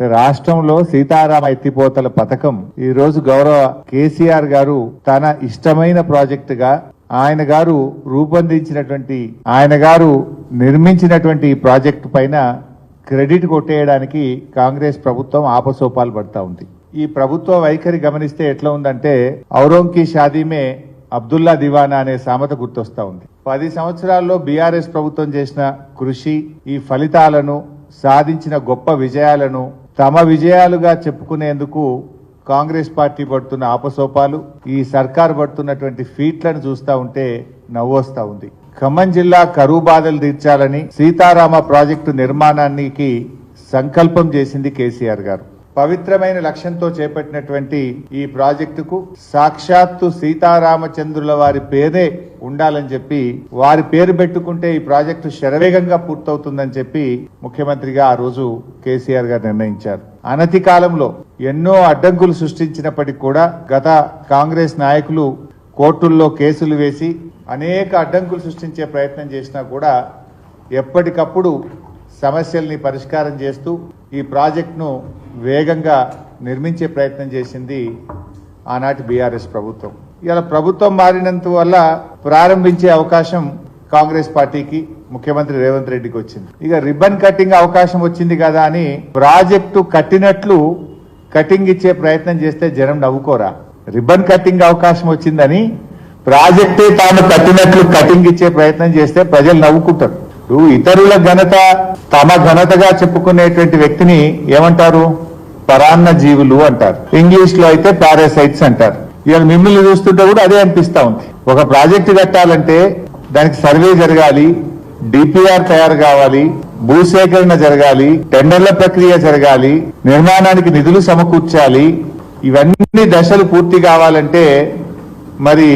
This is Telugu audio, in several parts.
రాష్ట్రంలో సీతారామ ఎత్తిపోతల పథకం ఈ రోజు గౌరవ కేసీఆర్ గారు తన ఇష్టమైన ప్రాజెక్టుగా ఆయన గారు రూపొందించినటువంటి ఆయన గారు నిర్మించినటువంటి ఈ ప్రాజెక్టు పైన క్రెడిట్ కొట్టేయడానికి కాంగ్రెస్ ప్రభుత్వం ఆపసోపాలు పడతా ఉంది. ఈ ప్రభుత్వ వైఖరి గమనిస్తే ఎట్లా ఉందంటే ఔరంకి షాదీమే అబ్దుల్లా దివానా అనే సామెత గుర్తొస్తా ఉంది. పది సంవత్సరాల్లో బీఆర్ఎస్ ప్రభుత్వం చేసిన కృషి ఈ ఫలితాలను సాధించిన గొప్ప విజయాలను తమ విజయాలుగా చెప్పుకునేందుకు కాంగ్రెస్ పార్టీ పడుతున్న ఆపసోపాలు ఈ సర్కార్ పడుతున్నటువంటి ఫీట్లను చూస్తా ఉంటే నవ్వొస్తా ఉంది. ఖమ్మం జిల్లా కరువు బాధలు తీర్చాలని సీతారామ ప్రాజెక్టు నిర్మాణానికి సంకల్పం చేసింది కేసీఆర్ గారు. పవిత్రమైన లక్ష్యంతో చేపట్టినటువంటి ఈ ప్రాజెక్టుకు సాక్షాత్తు సీతారామచంద్రుల వారి పేరే ఉండాలని చెప్పి వారి పేరు పెట్టుకుంటే ఈ ప్రాజెక్టు శరవేగంగా పూర్తవుతుందని చెప్పి ముఖ్యమంత్రిగా ఆ రోజు కేసీఆర్ గారు నిర్ణయించారు. అనతి కాలంలో ఎన్నో అడ్డంకులు సృష్టించినప్పటికీ కూడా గత కాంగ్రెస్ నాయకులు కోర్టుల్లో కేసులు వేసి అనేక అడ్డంకులు సృష్టించే ప్రయత్నం చేసినా కూడా ఎప్పటికప్పుడు సమస్యల్ని పరిష్కారం చేస్తూ ఈ ప్రాజెక్టును వేగంగా నిర్మించే ప్రయత్నం చేసింది ఆనాటి బీఆర్ఎస్ ప్రభుత్వం. ఇలా ప్రభుత్వం మారినంత వల్ల ప్రారంభించే అవకాశం కాంగ్రెస్ పార్టీకి ముఖ్యమంత్రి రేవంత్ రెడ్డికి వచ్చింది. ఇక రిబ్బన్ కటింగ్ అవకాశం వచ్చింది కదా అని ప్రాజెక్టు కట్టినట్లు కటింగ్ ఇచ్చే ప్రయత్నం చేస్తే జనం నవ్వుకోరా? రిబ్బన్ కటింగ్ అవకాశం వచ్చిందని ప్రాజెక్టు తాను కట్టినట్లు కటింగ్ ఇచ్చే ప్రయత్నం చేస్తే ప్రజలు నవ్వుకుంటారు. ఇతరుల ఘనత తమ ఘనతగా చెప్పుకునేటువంటి వ్యక్తిని ఏమంటారు? పరాన్న జీవులు అంటారు. ఇంగ్లీష్లో అయితే పారాసైట్స్ అంటారు. ఇవాళ మిమ్మల్ని చూస్తుంటే కూడా అదే అనిపిస్తా ఉంది. ఒక ప్రాజెక్టు కట్టాలంటే దానికి సర్వే జరగాలి డిపిఆర్ తయారు కావాలి భూసేకరణ జరగాలి టెండర్ల ప్రక్రియ జరగాలి నిర్మాణానికి నిధులు సమకూర్చాలి. ఇవన్నీ దశలు పూర్తి కావాలంటే మరి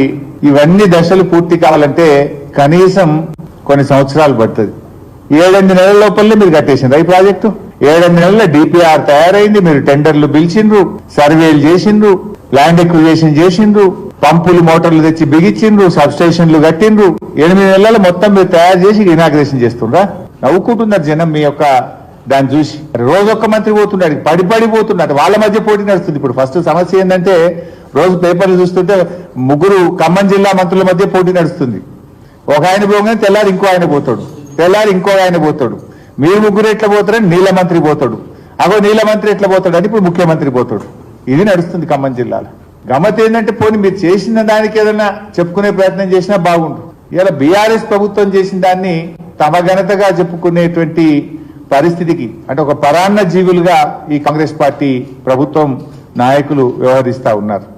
ఇవన్నీ దశలు పూర్తి కావాలంటే కనీసం కొన్ని సంవత్సరాలు పడుతుంది. ఏడెనిమిది నెలల లోపలనే మీరు కట్టేసిండ్రు ఈ ప్రాజెక్టు? ఏడెనిమిది నెలల డిపిఆర్ తయారైంది మీరు టెండర్లు పిలిచిండ్రు సర్వేలు చేసిండ్రు ల్యాండ్ ఎక్విజేషన్ చేసిండ్రు పంపులు మోటార్లు తెచ్చి బిగించిండ్రు సబ్ స్టేషన్లు కట్టిండ్రు. ఎనిమిది నెలలు మొత్తం మీరు తయారు చేసి ఇనాగ్రేషన్ చేస్తుండ్రా? నవ్వుకుంటున్నారు జనం మీ యొక్క దాన్ని చూసి. రోజు ఒక్క మంత్రి పోతున్నాడు పడి పడి పోతున్నాడు వాళ్ళ మధ్య పోటీ నడుస్తుంది ఇప్పుడు. ఫస్ట్ సమస్య ఏంటంటే రోజు పేపర్లు చూస్తుంటే ముగ్గురు ఖమ్మం జిల్లా మంత్రుల మధ్య పోటీ నడుస్తుంది. ఒక ఆయన పోగానే తెల్లారి ఇంకో ఆయన పోతాడు. తెల్లారి ఇంకో ఆయన పోతాడు. మీరు ముగ్గురు ఎట్లా పోతారని నీళ్ళ మంత్రి పోతాడు. అగో నీళ్ళ మంత్రి ఎట్లా పోతాడు? అని ఇప్పుడు ముఖ్యమంత్రి పోతాడు. ఇది నడుస్తుంది ఖమ్మం జిల్లాలో. గమ్మత్ ఏంటంటే పోనీ మీరు చేసిన దానికి ఏదైనా చెప్పుకునే ప్రయత్నం చేసినా బాగుండు. ఇలా బీఆర్ఎస్ ప్రభుత్వం చేసిన దాన్ని తమ ఘనతగా చెప్పుకునేటువంటి పరిస్థితికి అంటే ఒక పరాన్న జీవులుగా ఈ కాంగ్రెస్ పార్టీ ప్రభుత్వం నాయకులు వ్యవహరిస్తా ఉన్నారు.